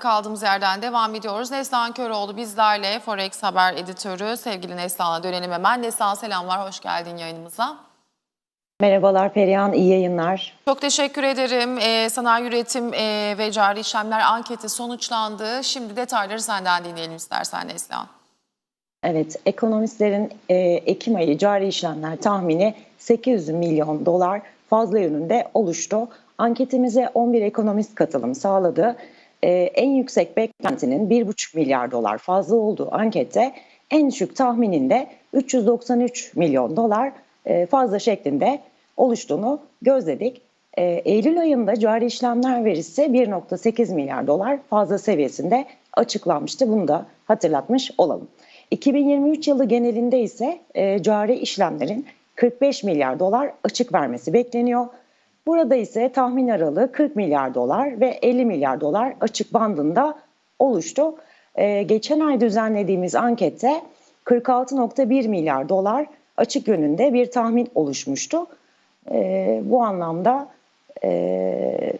Kaldığımız yerden devam ediyoruz. Neslihan Köroğlu bizlerle Forex Haber editörü. Sevgili Neslihan'a dönelim hemen. Neslihan selamlar, hoş geldin yayınımıza. Merhabalar Perihan, iyi yayınlar. Çok teşekkür ederim. Ee, sanayi üretim e, ve cari işlemler anketi sonuçlandı. Şimdi detayları senden dinleyelim istersen Neslihan. Evet, ekonomistlerin e, Ekim ayı cari işlemler tahmini 800 milyon dolar fazla yönünde oluştu. Anketimize 11 ekonomist katılım sağladı. E, en yüksek beklentinin 1,5 milyar dolar fazla olduğu ankette en düşük tahmininde 393 milyon dolar e, fazla şeklinde oluştuğunu gözledik. E, Eylül ayında cari işlemler verisi 1.8 milyar dolar fazla seviyesinde açıklanmıştı. Bunu da hatırlatmış olalım. 2023 yılı genelinde ise e, cari işlemlerin 45 milyar dolar açık vermesi bekleniyor. Burada ise tahmin aralığı 40 milyar dolar ve 50 milyar dolar açık bandında oluştu. E, geçen ay düzenlediğimiz ankette 46.1 milyar dolar açık yönünde bir tahmin oluşmuştu. E, bu anlamda e,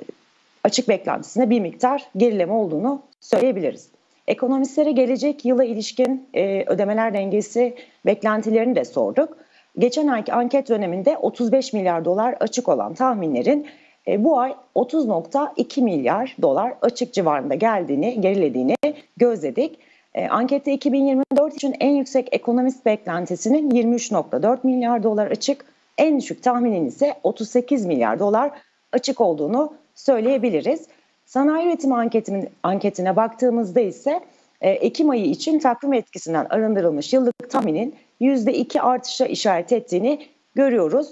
açık beklentisinde bir miktar gerileme olduğunu söyleyebiliriz. Ekonomistlere gelecek yıla ilişkin e, ödemeler dengesi beklentilerini de sorduk. Geçen ayki anket döneminde 35 milyar dolar açık olan tahminlerin e, bu ay 30.2 milyar dolar açık civarında geldiğini, gerilediğini gözledik. E, ankette 2024 için en yüksek ekonomist beklentisinin 23.4 milyar dolar açık, en düşük tahminin ise 38 milyar dolar açık olduğunu söyleyebiliriz. Sanayi üretimi anketimin, anketine baktığımızda ise e, Ekim ayı için takvim etkisinden arındırılmış yıllık tahminin %2 artışa işaret ettiğini görüyoruz.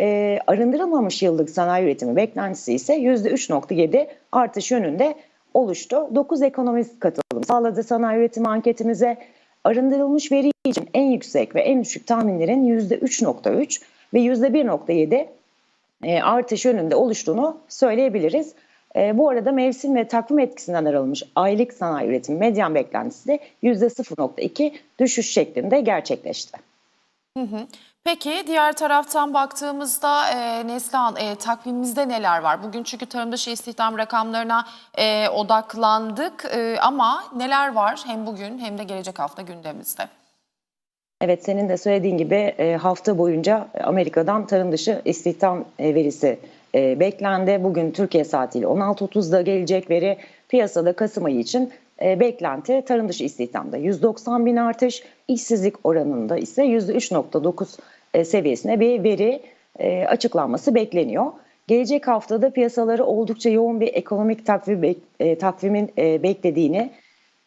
E, arındırılmamış yıllık sanayi üretimi beklentisi ise %3.7 artış yönünde oluştu. 9 ekonomist katılım sağladı sanayi üretimi anketimize. Arındırılmış veri için en yüksek ve en düşük tahminlerin %3.3 ve %1.7 e, artış yönünde oluştuğunu söyleyebiliriz. E, bu arada mevsim ve takvim etkisinden aralmış aylık sanayi üretimi medyan beklentisi de %0.2 düşüş şeklinde gerçekleşti. Peki diğer taraftan baktığımızda e, Neslihan e, takvimimizde neler var? Bugün çünkü tarım dışı istihdam rakamlarına e, odaklandık e, ama neler var hem bugün hem de gelecek hafta gündemimizde? Evet senin de söylediğin gibi e, hafta boyunca Amerika'dan tarım dışı istihdam e, verisi e, beklendi. Bugün Türkiye saatiyle 16.30'da gelecek veri piyasada Kasım ayı için e, beklenti tarım dışı istihdamda 190 bin artış, işsizlik oranında ise %3.9 e, seviyesine bir veri e, açıklanması bekleniyor. Gelecek haftada piyasaları oldukça yoğun bir ekonomik takvim, e, takvimin e, beklediğini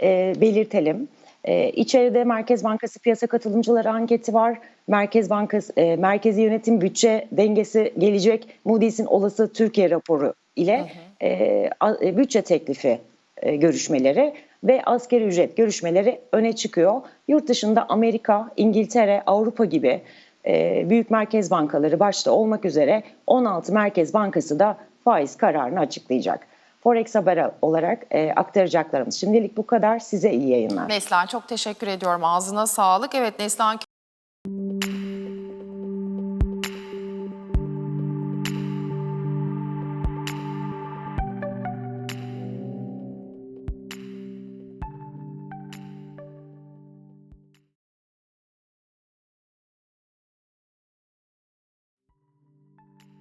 e, belirtelim. E, içeride Merkez Bankası piyasa katılımcıları anketi var. Merkez Bankası e, Merkezi Yönetim Bütçe dengesi gelecek. Moody's'in olası Türkiye raporu ile e, a- e, bütçe teklifi e, görüşmeleri ve askeri ücret görüşmeleri öne çıkıyor. Yurt dışında Amerika, İngiltere, Avrupa gibi e, büyük merkez bankaları başta olmak üzere 16 merkez bankası da faiz kararını açıklayacak. Forex haber olarak e, aktaracaklarımız şimdilik bu kadar. Size iyi yayınlar. Neslihan çok teşekkür ediyorum. Ağzına sağlık. Evet Neslihan